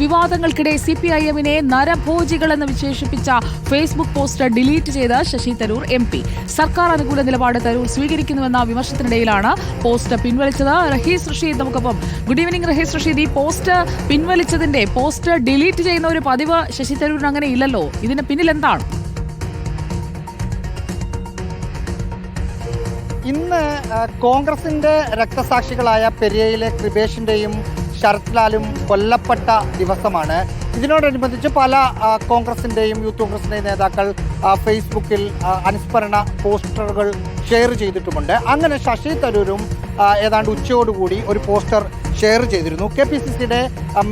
വിവാദങ്ങൾക്കിടെ C P I എമ്മിനെ നരഭോജികളെന്ന് വിശേഷിപ്പിച്ച Facebook post delete ചെയ്ത ശശി തരൂർ എം പി. സർക്കാർ അനുകൂല നിലപാട് തരൂർ സ്വീകരിക്കുന്നുവെന്ന വിമർശത്തിനിടയിലാണ് പോസ്റ്റ് പിൻവലിച്ചത് റഹീസ് റഷീദ് നമുക്കൊപ്പം. Good evening Rahees Rasheed. ഈ പോസ്റ്റ് പിൻവലിച്ചതിന്റെ പോസ്റ്റ് ഡിലീറ്റ് ചെയ്യുന്ന ഒരു പതിവ് ശശി തരൂരിന് അങ്ങനെ ഇല്ലല്ലോ. ഇതിന് പിന്നിൽ എന്താണ്? ഇന്ന് കോൺഗ്രസിന്റെ രക്തസാക്ഷികളായ പെരിയയിലെ കൃപേഷിന്റെയും ശരത് ലാലും കൊല്ലപ്പെട്ട ദിവസമാണ്. ഇതിനോടനുബന്ധിച്ച് പല കോൺഗ്രസിന്റെയും യൂത്ത് കോൺഗ്രസിന്റെയും നേതാക്കൾ ഫേസ്ബുക്കിൽ അനുസ്മരണ പോസ്റ്ററുകൾ ഷെയർ ചെയ്തിട്ടുമുണ്ട്. അങ്ങനെ ശശി തരൂരും ഏതാണ്ട് ഉച്ചയോടുകൂടി ഒരു പോസ്റ്റർ ഷെയർ ചെയ്തിരുന്നു. കെ പി സി സിയുടെ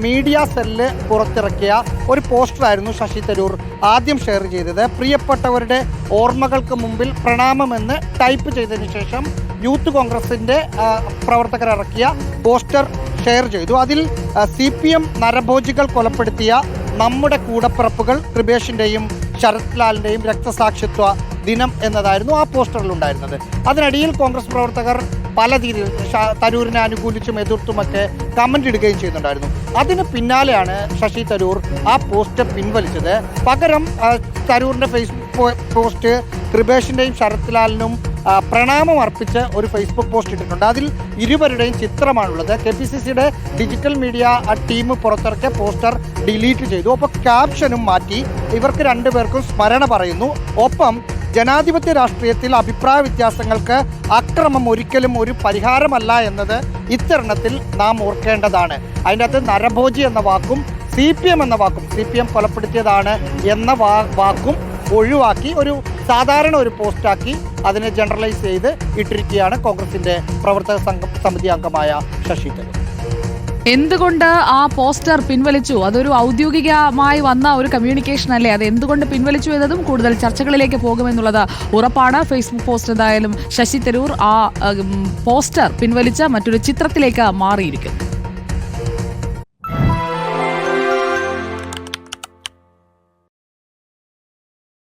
മീഡിയ സെല്ല് പുറത്തിറക്കിയ ഒരു പോസ്റ്ററായിരുന്നു ശശി തരൂർ ആദ്യം ഷെയർ ചെയ്തത്. പ്രിയപ്പെട്ടവരുടെ ഓർമ്മകൾക്ക് മുമ്പിൽ പ്രണാമമെന്ന് ടൈപ്പ് ചെയ്തതിന് ശേഷം യൂത്ത് കോൺഗ്രസിന്റെ പ്രവർത്തകർ ഇറക്കിയ പോസ്റ്റർ ഷെയർ ചെയ്തു. അതിൽ സി പി എം നരഭോജികൾ കൊലപ്പെടുത്തിയ നമ്മുടെ കൂടപ്പിറപ്പുകൾ കൃപേഷിന്റെയും ശരത് ലാലിന്റെയും രക്തസാക്ഷിത്വ ദിനം എന്നതായിരുന്നു ആ പോസ്റ്ററിൽ ഉണ്ടായിരുന്നത്. അതിനിടയിൽ കോൺഗ്രസ് പ്രവർത്തകർ പല രീതിയിൽ തരൂരിനെ അനുകൂലിച്ചും എതിർത്തുമൊക്കെ കമന്റ് ഇടുകയും ചെയ്യുന്നുണ്ടായിരുന്നു. അതിന് പിന്നാലെയാണ് ശശി തരൂർ ആ പോസ്റ്റ് പിൻവലിച്ചത്. പകരം തരൂറിന്റെ ഫേസ്ബുക്ക് പോസ്റ്റ് കൃപേഷിന്റെയും ശരത് ലാലിനും ആ, പ്രണാമം അർപ്പിച്ച് ഒരു ഫേസ്ബുക്ക് പോസ്റ്റ് ഇട്ടിട്ടുണ്ട്. അതിൽ ഇരുവരുടെയും ചിത്രമാണുള്ളത്. കെ പി സി സിയുടെ ഡിജിറ്റൽ മീഡിയ ടീം പുറത്തിറക്കിയ പോസ്റ്റർ ഡിലീറ്റ് ചെയ്തു. അപ്പോൾ ക്യാപ്ഷനും മാറ്റി. ഇവർക്ക് രണ്ടുപേർക്കും സ്മരണ പറയുന്നു. ഒപ്പം ജനാധിപത്യ രാഷ്ട്രീയത്തിൽ അഭിപ്രായ വ്യത്യാസങ്ങൾക്ക് അക്രമം ഒരിക്കലും ഒരു പരിഹാരമല്ല എന്നത് ഇത്തരണത്തിൽ നാം ഓർക്കേണ്ടതാണ്. അതിന്റെ അകത്ത് നരഭോജി എന്ന വാക്കും സി പി എം എന്ന വാക്കും സി പി എം കൊലപ്പെടുത്തിയതാണ് എന്ന വാക്കും ഒഴിവാക്കി ഒരു സാധാരണ ഒരു പോസ്റ്റാക്കി അതിനെ ജനറലൈസ് ചെയ്ത് ഇട്ടിരിക്കുകയാണ് കോൺഗ്രസിന്റെ പ്രവർത്തക സംഘം സമിതി അംഗമായ ശശി തരൂർ. എന്തുകൊണ്ട് ആ പോസ്റ്റർ പിൻവലിച്ചു? അതൊരു ഔദ്യോഗികമായി വന്ന ഒരു കമ്മ്യൂണിക്കേഷൻ അല്ലേ? അത് എന്തുകൊണ്ട് പിൻവലിച്ചു എന്നതും കൂടുതൽ ചർച്ചകളിലേക്ക് പോകുമെന്നുള്ളത് ഉറപ്പാണ്. ഫേസ്ബുക്ക് പോസ്റ്റ് എന്തായാലും ശശി തരൂർ ആ പോസ്റ്റർ പിൻവലിച്ച മറ്റൊരു ചിത്രത്തിലേക്ക് മാറിയിരിക്കുന്നു.